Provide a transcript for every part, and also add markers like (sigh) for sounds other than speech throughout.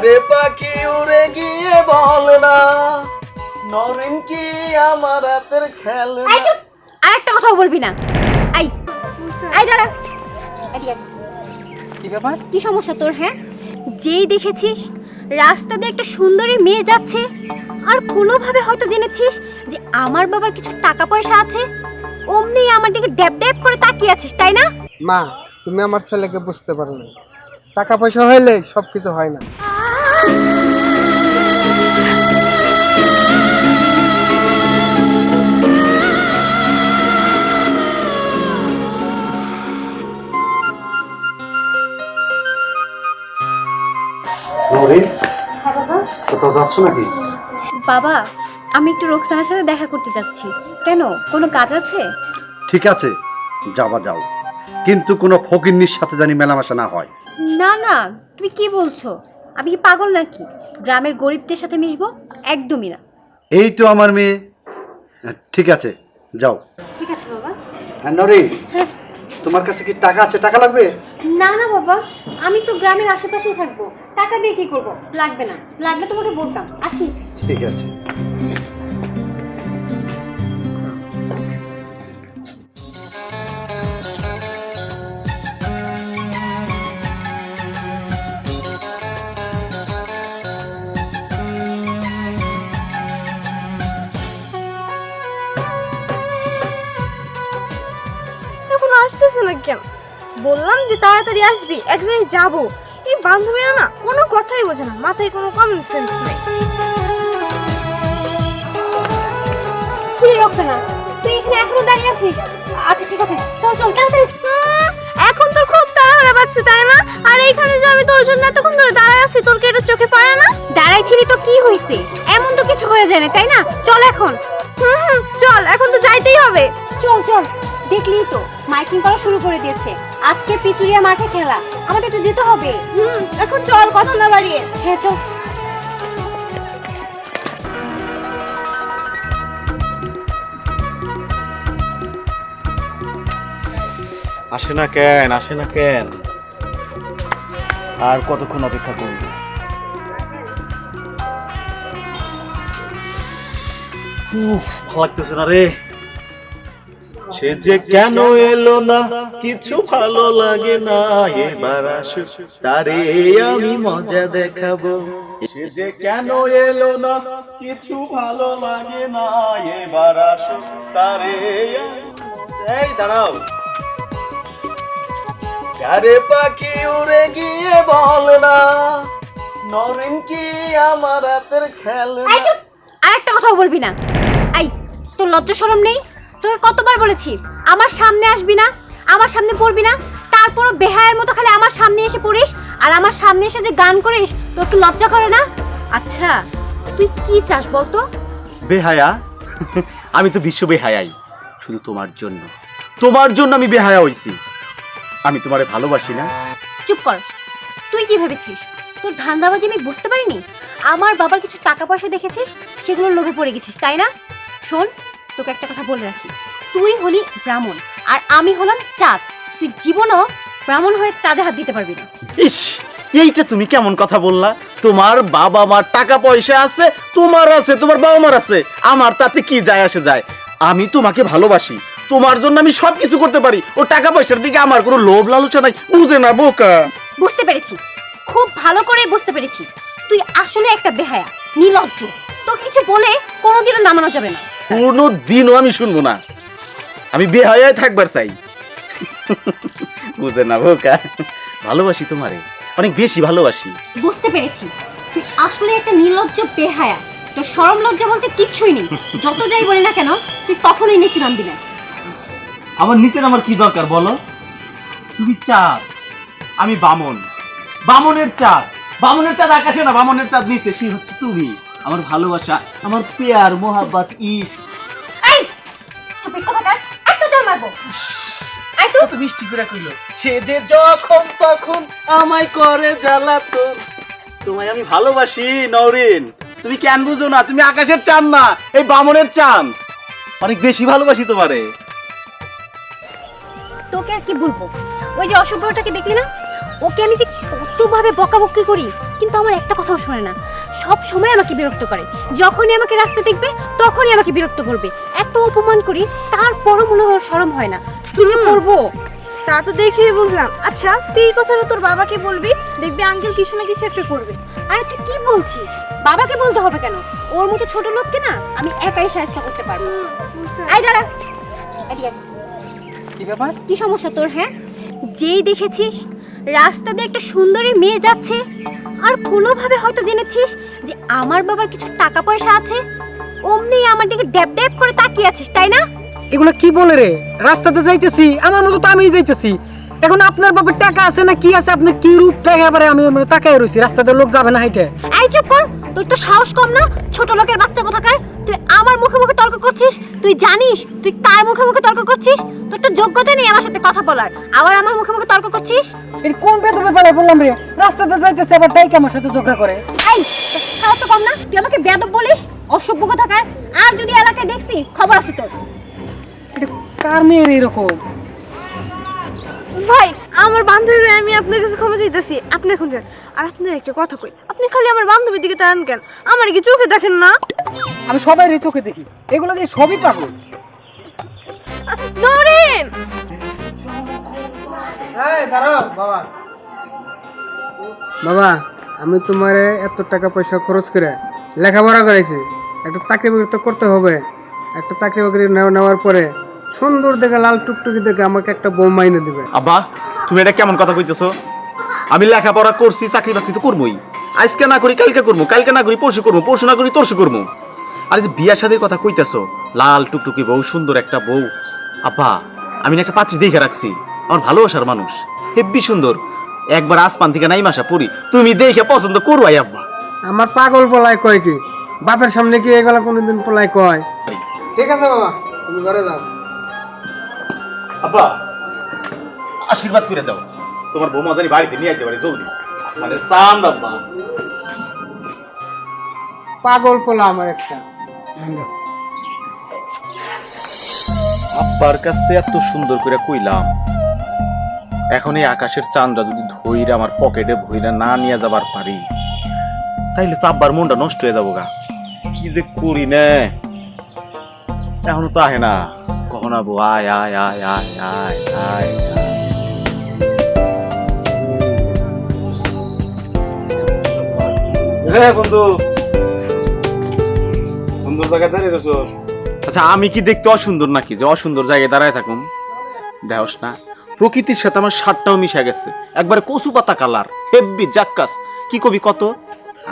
আরে পাখি উড়ে গিয়ে বল না। নরেন কি আমার হাতের খেলনা? আর একটা কথা বলবি না। আই আই দাঁড়া। এদিকে আয়। কি ব্যাপার? কি সমস্যা তোর হ্যাঁ? যেই দেখেছিস রাস্তা দিয়ে একটা সুন্দরী মেয়ে যাচ্ছে আর কোনোভাবে হয়তো জেনেছিস যে আমার বাবার কিছু টাকা পয়সা আছে অমনি আমার দিকে ড্যাব ড্যাব করে তাকিয়ে আছিস তাই না? মা তুমি আমার ছেলেকে বুঝতে পারো না। টাকা পয়সা হইলে সব কিছু হয় না। কোথাও যাচ্ছ নাকি? বাবা আমি একটু রোকসানার সাথে দেখা করতে যাচ্ছি। কেন? কোনো কাজ আছে? ঠিক আছে যাবা যাও। কিন্তু কোনো ফকিন্নির সাথে জানি মেলামেশা না হয়। না না তুমি কি বলছো? আমি কি পাগল নাকি? গ্রামের গরিবদের সাথে মিশবো? একদমই না। এই তো আমার মেয়ে। হ্যাঁ, ঠিক আছে যাও। ঠিক আছে বাবা। হ্যাঁ নরিন তোমার কাছে কি টাকা আছে? টাকা লাগবে? না না বাবা আমি তো গ্রামের আশেপাশেই থাকব। টাকা দিয়ে কি করব? লাগবে না। লাগবে তোমাকে বলতাম। আসি। ঠিক আছে। আসতেছে না কেন? বললাম যে তাড়াতাড়ি আসবি এক জায়গায় যাব। এই বান্ধবীরা না কোনো কথাই বোঝে না মাথায় কোনো কমন সেন্স নেই। তুই রক্ত না তুই এখানে এখনও দাঁড়িয়ে আছিস? আচ্ছা ঠিক আছে। চল চল তাড়াতাড়ি। এখন তোর খুব তাড়াহুড়া পাচ্ছে তাই না? আর এইখানে যে আমি তোর জন্য এতক্ষণ ধরে দাঁড়ায় আছি তোর কি এটা চোখে পড়ে না? দাঁড়াইছিলি তো কি হয়েছে? এমন তো কিছু হয়ে যায় না তাই না? চল এখন। হুম, চল এখন তো যাইতেই হবে। চল চল দেখলি তো। মাইকিং করা শুরু করে দিয়েছে। আজকে পিচুরিয়া মাঠে খেলা। আমাদের তো যেতে হবে। হুম এখন চল কথা না বাড়িয়ে। হ্যাঁ চল। আসে না কেন আসে না কেন? আর কতক্ষণ অপেক্ষা করব? উফ ভালো লাগতেছে না রে। সে যে কেন এলো না, কিছু ভালো লাগে না, এবার আসুক, তারে আমি মজা দেখাবো। সে যে কেন এলো না, কিছু ভালো লাগে না, এবার আসুক, তারে এই, দাঁড়াও। আরে পাখি উড়ে গিয়ে বল না, নরেন কি আমার হাতের চুপ আর একটা কথাও বলবি না। আই তোর লজ্জা শরম নেই? তোকে কতবার বলেছি আমার সামনে আসবি না আমার সামনে পড়বি না তারপরও বেহায়ের মতো খালি আমার সামনে এসে পড়িস আর আমার সামনে এসে যে গান করিস তোর একটু লজ্জা করে না? আচ্ছা তুই কি চাস বলতো? বেহায়া? (laughs) আমি তো বিশ্ব বেহায়াই শুধু তোমার জন্য। তোমার জন্য আমি বেহায়া হইছি। আমি তোমারে ভালোবাসি না। চুপ কর তুই কি ভেবেছিস? তোর ধান্দাবাজি আমি বুঝতে পারিনি? আমার বাবার কিছু টাকা পয়সা দেখেছিস? সেগুলো লোভে পড়ে গেছিস তাই না? শোন তোকে একটা কথা বলে রাখি। তুই হলি ব্রাহ্মণ আর আমি হলাম চাঁদ। তুই জীবনও ব্রাহ্মণ হয়ে চাঁদে হাত দিতে পারবি না। ইস এইটা তুমি কেমন কথা বললা? তোমার বাবা মার টাকা পয়সা আছে তোমার আছে তোমার বাবা মার আছে। আমার তাতে কি যায় আসে যায়? আমি তোমাকে ভালোবাসি। তোমার জন্য আমি সব কিছু করতে পারি। ও টাকা পয়সার দিকে আমার কোনো লোভ লালসা নাই। বুঝে না বোকা। বুঝতে পেরেছি। খুব ভালো করে বুঝতে পেরেছি। তুই আসলে একটা বেহায়া নির্লজ্জ। তো কিছু বলে কোনোদিনও নামানো যাবে না। কোনো দিনও আমি শুনব না। আমি বেহায়ায় থাকবার চাই। বুঝে না বোকা। ভালোবাসি তোমারে অনেক বেশি ভালোবাসি। বুঝতে পেরেছি। তুই আসলে একটা নির্লজ্জ বেহায়া। তোর সরম লজ্জা বলতে কিচ্ছুই নেই। যত যাই বলি না কেন তুই তখনই নিচে নামবি না। আমার নিচের আমার কি দরকার বলো? তুমি চাঁদ আমি বামন। বামনের চাঁদ বামনের চাঁদ আকাশে না বামনের চাঁদ নিচে। সে হচ্ছে তুমি। আমার ভালোবাসা আমার পেয়ার মোহাব্বত কোথাকার আই তো। মিষ্টি করে কইল। সে যে যখন তখন আমায় করে জ্বালাতো। তোমায় আমি ভালোবাসি নওরিন। তুমি কেন বুঝো না? তুমি আকাশের চাঁদ না এই বামনের চাঁদ। অনেক বেশি ভালোবাসি তোমারে। তোকে আর কি বলব? ওই যে অশুভটাকে দেখলি না? ওকে আমি যে কতভাবে বকাবকি করি কিন্তু আমার একটা কথাও শোনে না। সব সময় আমাকে বিরক্ত করে। যখনই আমাকে রাস্তা দেখবে তখনই আমাকে বিরক্ত করবে। এত অপমান করি তারপরও মনে হয় শরম হয় না। কি যে করব? তা তো দেখেই বুঝলাম। আচ্ছা তুই এই কথাটা তোর বাবাকে বলবি দেখবি আঙ্কেল কিছু না কিছু একটা করবে। আরে তুই কি বলছিস? বাবাকে বলতে হবে কেন? ওর মতো ছোট লোককে না আমি একাই সাহায্য করতে পারব। আই দাঁড়া। এদিকে আয়। কি ব্যাপার? কি সমস্যা তোর হ্যাঁ? যেই দেখেছিস রাস্তা দিয়ে একটা সুন্দরী মেয়ে যাচ্ছে। আর কোনোভাবে হয়তো জেনেছিস যে আমার বাবার কিছু টাকা পয়সা আছে? অমনি আমার দিকে ড্যাব ড্যাব করে তাকিয়ে আছিস তাই না? এগুলো কি বলে রে? রাস্তাতে যাইতেছি আমার মতো তো আমিই যাইতেছি। এখন আপনার বাবার টাকা আছে না কি আছে? আপনার কি রূপ টাকা এবারে আমি তাকায় তাকাই রয়েছি রাস্তাতে লোক যাবে না হাইটে। এই চুপ কর। তোর তো সাহস কম না? ছোট লোকের বাচ্চা কোথাকার? তুই আমার মুখে মুখে তর্ক করছিস? তুই জানিস? তুই কার মুখে মুখে তর্ক করছিস? তোর তো যোগ্যতা নেই আমার সাথে কথা বলার। আবার আমার মুখে মুখে তর্ক করছিস? এর কোন বেদবে পারে বললাম রে? রাস্তাতে যাইতেছে আবার ডাইকে আমার সাথে ঝগড়া করে? এই সাহস তো কম না? তুই আমাকে বেয়াদব বলিস? অসভ্য কোথাকার? আর যদি এলাকায় দেখছি খবর আছে তোর। কার মেয়ের এরকম? ভাই আমার বান্ধবী আমি আপনার কাছে ক্ষমা চাইতেছি। আপনি এখন যান। আর আপনার একটা কথা কই আপনি খালি আমার বান্ধবীর দিকে তাকান কেন? আমার কি চোখে দেখেন না? আমি সবাই চোখে দেখি। এগুলো দিয়ে সবই পাগল। ধরেন বাবা। বাবা আমি তোমারে এত টাকা পয়সা খরচ করে লেখাপড়া করেছি একটা চাকরি বাকরি তো করতে হবে। একটা চাকরি বাকরি নেওয়া- নেওয়ার পরে সুন্দর দেখে লাল টুকটুকি দেখে আমাকে একটা বউ মাইনে দিবে। আব্বা তুমি এটা কেমন কথা কইতেছো? আমি লেখাপড়া করছি চাকরি বাকরি তো করবোই আজকে না করি কালকে করব কালকে না করি পরশু করব পরশু না করি তরশু করব আর যে বিয়া শাদির কথা কইতেছো লাল টুকটুকি বউ সুন্দর একটা বউ। আব্বা আমি না একটা পাত্রী দেখে রাখছি আমার ভালোবাসার মানুষ। হেব্বি সুন্দর। একবার আসমান থেকে নাই মাসা পড়ি তুমি দেখে পছন্দ করবাই আব্বা। আমার পাগল পোলায় কয় কি? বাপের সামনে কি এগুলা কোনোদিন পোলায় কয়? ঠিক আছে বাবা তুমি ঘরে যাও। আব্বা আশীর্বাদ করে দাও। তোমার বৌমা জানি বাড়িতে নিয়ে আসতে পারে জলদি। আসমানের সান আব্বা। পাগল পোলা আমার একটা। আব্বার কাছে এত সুন্দর করে কইলাম। এখন এই আকাশের চাঁদটা যদি ধইরা আমার পকেটে ভইরা না নিয়ে যাবার পারি তাইলে তো আব্বার মনটা নষ্ট হয়ে যাব গা কি যে করি না? এখনও তো আহে না। আবো আয় আয় আয় আয় আয় আয় বন্ধু সুন্দর জায়গায় দাঁড়িয়ে আচ্ছা আমি কি দেখতে অসুন্দর নাকি? যে অসুন্দর জায়গায় দাঁড়ায় থাকুম। দেহস না। প্রকৃতির সাথে আমার শার্টটাও মিশে গেছে। একবারে কচু পাতা কালার হেব্বি জাক্কাস। কি কবি কত?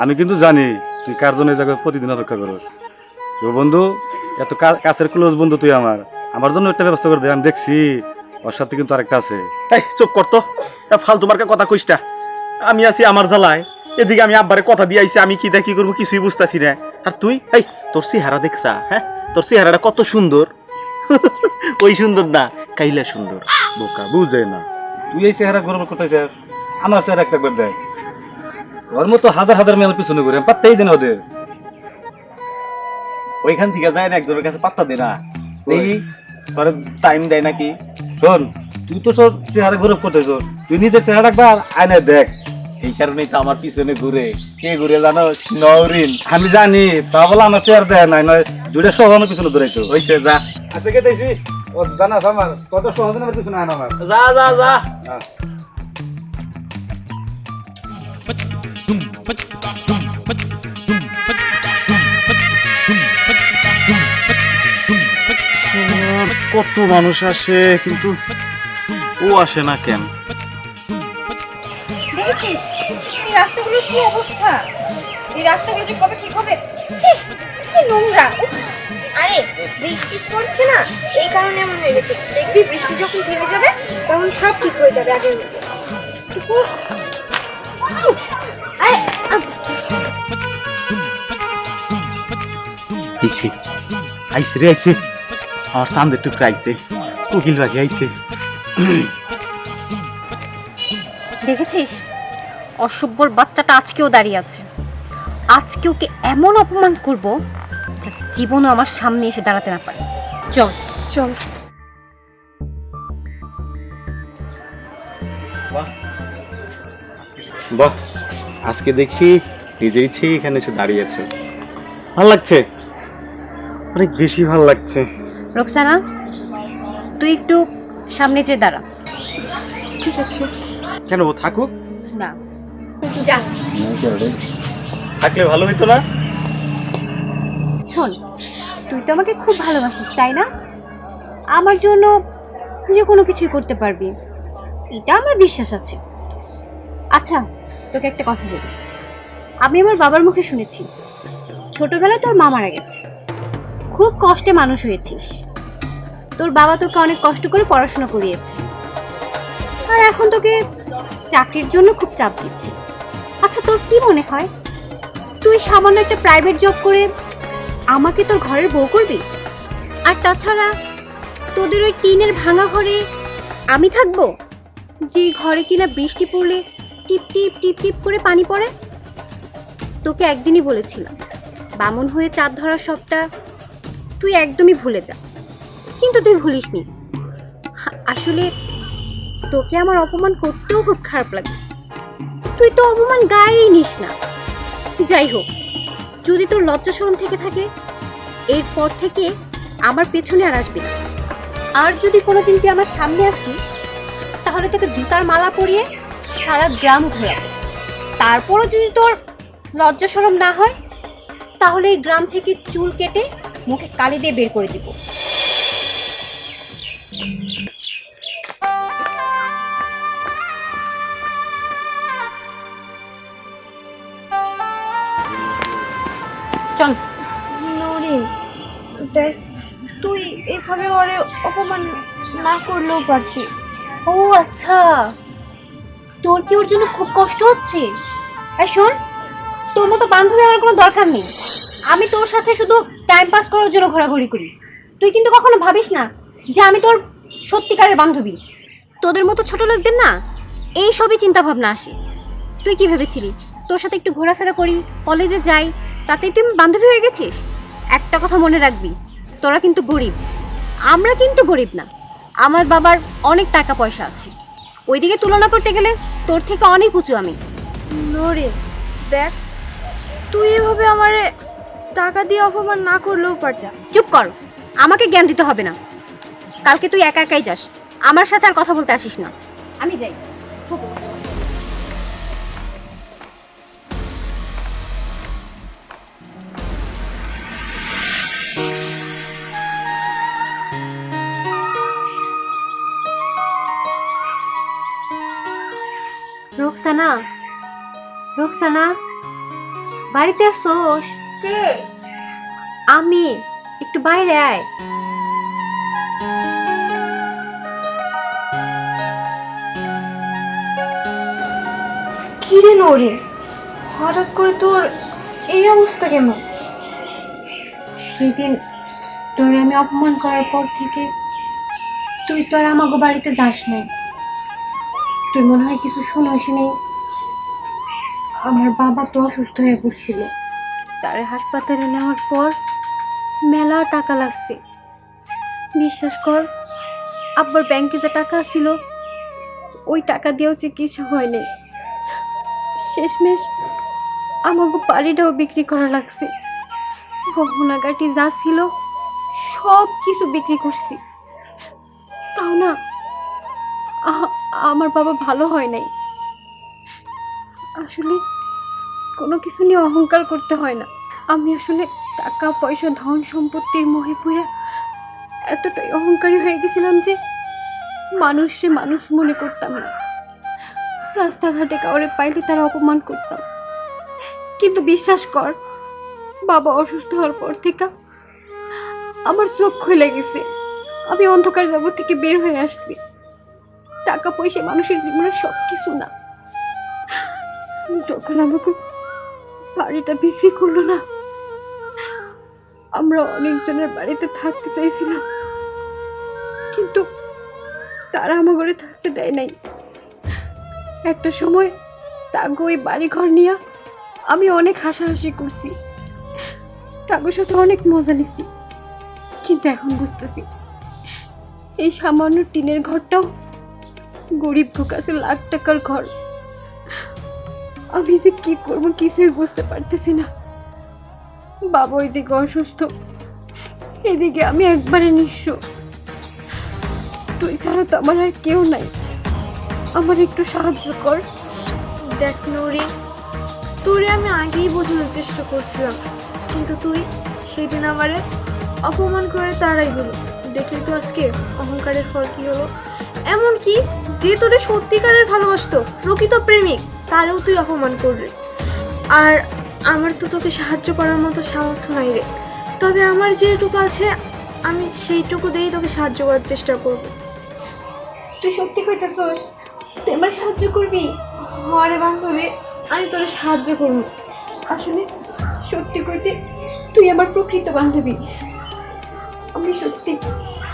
আমি কিন্তু জানি তুই কার জন্য এই জায়গায় প্রতিদিন অপেক্ষা করস। তো বন্ধু এত কাছের ক্লোজ বন্ধু তুই আমার। আমার জন্য একটা ব্যবস্থা করে দে আমি দেখছি ওর সাথে কিন্তু আরেকটা আছে। এই চুপ করতো ফালতু মার্কা কথা কইসটা আমি আছি আমার জ্বালায়। এদিকে আমি আব্বারে কথা দিয়ে আইছি আমি কি দেখি করব কিছুই বুঝতাছি না। আর তুই? এই তোর চেহারা দেখছা হ্যাঁ? তোর চেহারাটা কত সুন্দর। (laughs) ওই সুন্দর না কাইলা সুন্দর। বোকা বুঝে না। তুই এই চেহারা গরম করতেছে আমার চেহারা একটা করে দেয় ওর মতো হাজার হাজার মেয়ের পিছনে ঘুরে পাত্তাই দেন ওদের। ওইখান থেকে যায় না একজনের কাছে পাত্তা দে না। দেখি তোর টাইম দেয় নাকি? শোন তুই তো তোর চেহারা গরম করতেছ তুই নিজের চেহারা একবার আয়নায় দেখ। এই কারণেই তো আমার পিছনে ঘুরে। কে ঘুরে জানো? নওরিন। আমি জানি তা বলে আমার চেহারা দেয় নাই নয় দুইটা সহ আমার পিছনে ধরেছো হইছে যা। আচ্ছা কে দেখছি ও জানাস আমার কত সহজে আমার পিছনে আয় না আমার যা যা। যা কত মানুষ আসে কিন্তু ও আসে না কেন? দেখেছিস? এই রাস্তাগুলোর কি অবস্থা? এই রাস্তাগুলো যে কবে ঠিক হবে? কি নোংরা। আরে বৃষ্টি পড়ছে না? এই কারণে এমন হয়ে গেছে। দেখবি বৃষ্টি যখন থেমে যাবে তখন সব ঠিক হয়ে যাবে আগের মতো। আরে রে আইছে। আমার চান্দের টুকরা আইছে। কোকিল রাজি আইছে। দেখেছিস? অসভ্যর বাচ্চাটা আজকেও দাঁড়িয়ে আছে। আজকে ওকে এমন অপমান করব যে জীবনও আমার সামনে এসে দাঁড়াতে না পারে। চল। চল। বাহ আজকে দেখি নিজের ইচ্ছেই এখানে এসে দাঁড়িয়েছো ভালো লাগছে? অনেক বেশি ভালো লাগছে। রোকসানা তুই একটু সামনে যে দাঁড়া। ঠিক আছে। কেন ও থাকুক? না। যা। থাকলে ভালো হইতো না? শোন তুই তো আমাকে খুব ভালোবাসিস তাই না? আমার জন্য যে কোনো কিছুই করতে পারবি এটা আমার বিশ্বাস আছে। আচ্ছা তোকে একটা কথা বলি। আমি আমার বাবার মুখে শুনেছি ছোটবেলায় তোর মা মারা গেছে। খুব কষ্টে মানুষ হয়েছিস। তোর বাবা তোকে অনেক কষ্ট করে পড়াশোনা করিয়েছে। আর এখন তোকে চাকরির জন্য খুব চাপ দিচ্ছে। আচ্ছা তোর কি মনে হয়? তুই সামান্য একটা প্রাইভেট জব করে আমাকে তোর ঘরের বউ করবি? আর তাছাড়া তোদের ওই টিনের ভাঙা ঘরে আমি থাকব? যে ঘরে কিনা বৃষ্টি পড়লে টিপ টিপ টিপ টিপ করে পানি পড়ে? তোকে একদিনই বলেছিলাম, বামন হয়ে চাঁদ ধরার সবটা তুই একদমই ভুলে যা। কিন্তু তুই ভুলিস নি আসলে তোকে আমার অপমান করতেও খুব খারাপ লাগে। তুই তো অপমান গায়েই নিস না। যাই হোক, যদি তোর লজ্জা শরম থেকে থাকে, এরপর থেকে আমার পেছনে আর আসবি আর যদি কোনোদিন তুই আমার সামনে আসিস, তাহলে তোকে জুতার মালা পরিয়ে সারা গ্রাম ঘোরাবো। তারপরও যদি তোর লজ্জা শরম না হয়, তাহলে এই গ্রাম থেকে চুল কেটে মুখে কালি দিয়ে বের করে দিব। চল। দেখ তুই এভাবে ওরে অপমান না করলেও পারতি। ও আচ্ছা। তোর কি ওর জন্য খুব কষ্ট হচ্ছে? শোন তোর মতো বান্ধবী আমার কোনো দরকার নেই। আমি তোর সাথে শুধু টাইম পাস করার জন্য ঘোরাঘুরি করি। তুই কিন্তু কখনো ভাবিস না যে আমি তোর সত্যিকারের বান্ধবী। তোদের মতো ছোট লোকদের না এই সবই চিন্তা ভাবনা আসে। তুই কি ভেবেছিলি? তোর সাথে একটু ঘোরাফেরা করি কলেজে যাই, তাতেই তুই বান্ধবী হয়ে গেছিস? একটা কথা মনে রাখবি, তোরা কিন্তু গরিব। আমরা কিন্তু গরিব না। আমার বাবার অনেক টাকা পয়সা আছে। ওইদিকে তুলনা করতে গেলে তোর থেকে অনেক উঁচু আমি। নরিন দেখ, তুই এভাবে আমারে টাকা দিয়ে অপমান না করলেও পারতি চুপ কর। আমাকে জ্ঞান দিতে হবে না। কালকে তুই একা একাই যাস। আমার সাথে আর কথা বলতে আসিস না। আমি যাই। রোকসানা রোকসানা, বাড়িতে আসোস। কে আমি একটু বাইরে আয়। কি কিরে নরিন হঠাৎ করে তোর এই অবস্থা কেন? সেদিন তোর আমি অপমান করার পর থেকে তুই তো আর আমাকে বাড়িতে যাস নাই। তুই মনে হয় কিছু শোনাস নেই আমার বাবা তো অসুস্থ হয়ে পড়ছিল। তারে হাসপাতালে নেওয়ার পর মেলা টাকা লাগছে। বিশ্বাস কর, আব্বার ব্যাংকে যে টাকা ছিল ওই টাকা দিয়েও চিকিৎসা হয়নি। শেষমেশ আমাকে বাড়িটাও বিক্রি করা লাগছে। গহনাগাটি যা ছিল, সব কিছু বিক্রি করছি। তাও না আমার বাবা ভালো হয় নাই। আসলে কোনো কিছু নিয়ে অহংকার করতে হয় না। আমি আসলে টাকা, পয়সা, ধন সম্পত্তির মোহে পুরে এতটাই অহংকারী হয়ে গেছিলাম যে মানুষে মানুষ মনে করতাম না। রাস্তাঘাটে কাউরে পাইলে তারা অপমান করতাম। কিন্তু বিশ্বাস কর, বাবা অসুস্থ হওয়ার পর থেকে আমার চোখ খুলে গেছে। আমি অন্ধকার জগৎ থেকে বের হয়ে আসছি। টাকা, পয়সা, মানুষের জীবনের সব কিছু না। তখন আমাকে বাড়িটা বিক্রি করল না। আমরা অনেকজনের বাড়িতে থাকতে চাইছিলাম। কিন্তু তারা আমার ঘরে থাকতে দেয় নাই। একটা সময় তাগো ওই বাড়ি ঘর নিয়ে আমি অনেক হাসাহাসি করছি। তাগোর সাথে অনেক মজা নিছি। কিন্তু এখন বুঝতেছি, এই সামান্য টিনের ঘরটাও গরিব কাছে লাখ টাকার ঘর। আমি যে কি করব কিছুই বুঝতে পারতেছি না। বাবা ওইদিকে অসুস্থ। এদিকে আমি একবারে নিঃস্ব। তুই ছাড়া তো আমার আর কেউ নাই। আমার একটু সাহায্য কর। দেখ নুরি, তোরে আমি আগেই বোঝানোর চেষ্টা করছিলাম। কিন্তু তুই সেদিন আমারে অপমান করে তারাই হলো দেখলি তো আজকে অহংকারের ফল কি হলো? এমনকি যে তোরে সত্যিকারের ভালোবাসত প্রকৃত প্রেমিক তারেও তুই অপমান করলি। আর আমার তো তোকে সাহায্য করার মতো সামর্থ্য নাই রে। তবে আমার যেটুকু আছে আমি সেইটুকু দিয়েই তোকে সাহায্য করার চেষ্টা করব। তুই সত্যি কইতাছস তুই আমার সাহায্য করবি? হরে বান্ধবী আমি তোরে সাহায্য করব। আসলে সত্যি কইতে তুই আমার প্রকৃত বান্ধবী। আমি সত্যি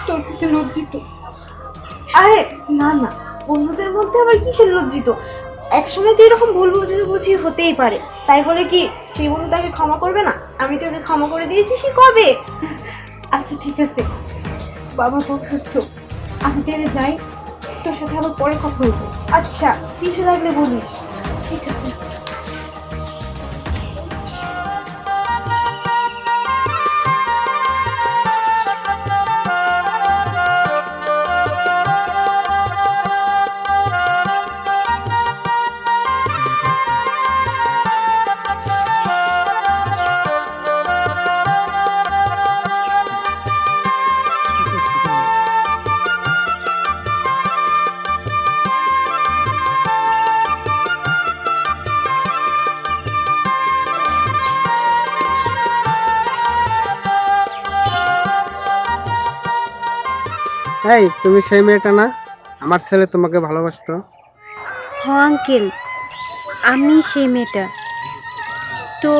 তোর কাছে লজ্জিত। আরে না না বন্ধুদের মধ্যে আবার কিসের লজ্জিত? একসময় তো এরকম ভুল বুঝি হতেই পারে। তাই বলে কি সেই বন্ধু তাকে ক্ষমা করবে না? আমি তোকে ক্ষমা করে দিয়েছি সে কবে? আচ্ছা ঠিক আছে। বাবা তো সুস্থ আমি তাহলে যাই। তোর সাথে আবার পরে কথা বলব। আচ্ছা কিছু লাগলে বলিস। এই তুমি সেই মেয়েটা না? আমার ছেলে তোমাকে ভালোবাসতো। হ্যাঁ আঙ্কেল। আমি সেই মেয়েটা। তো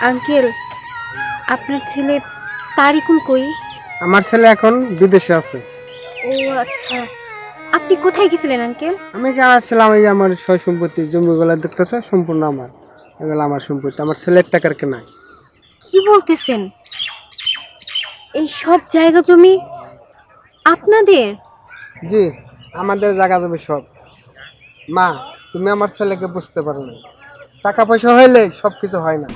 আঙ্কেল আপনার ছেলে তারিকুল কই? আমার ছেলে এখন বিদেশে আছে। ও আচ্ছা। আপনি কোথায় গেছিলেন আঙ্কেল? আমি কি আসছিলাম এই যে আমার সয় সম্পত্তি জমিগুলো দেখতেছে সম্পূর্ণ আমার। এগুলো আমার সম্পত্তি আমার ছেলের টাকার কেনায়। কি বলতেছেন? এই সব জায়গা জমি আপনাদের? জি আমাদের জায়গা জমি সব। মা তুমি আমার ছেলেকে বুঝতে পারো না। টাকা পয়সা হইলে সব কিছু হয় না।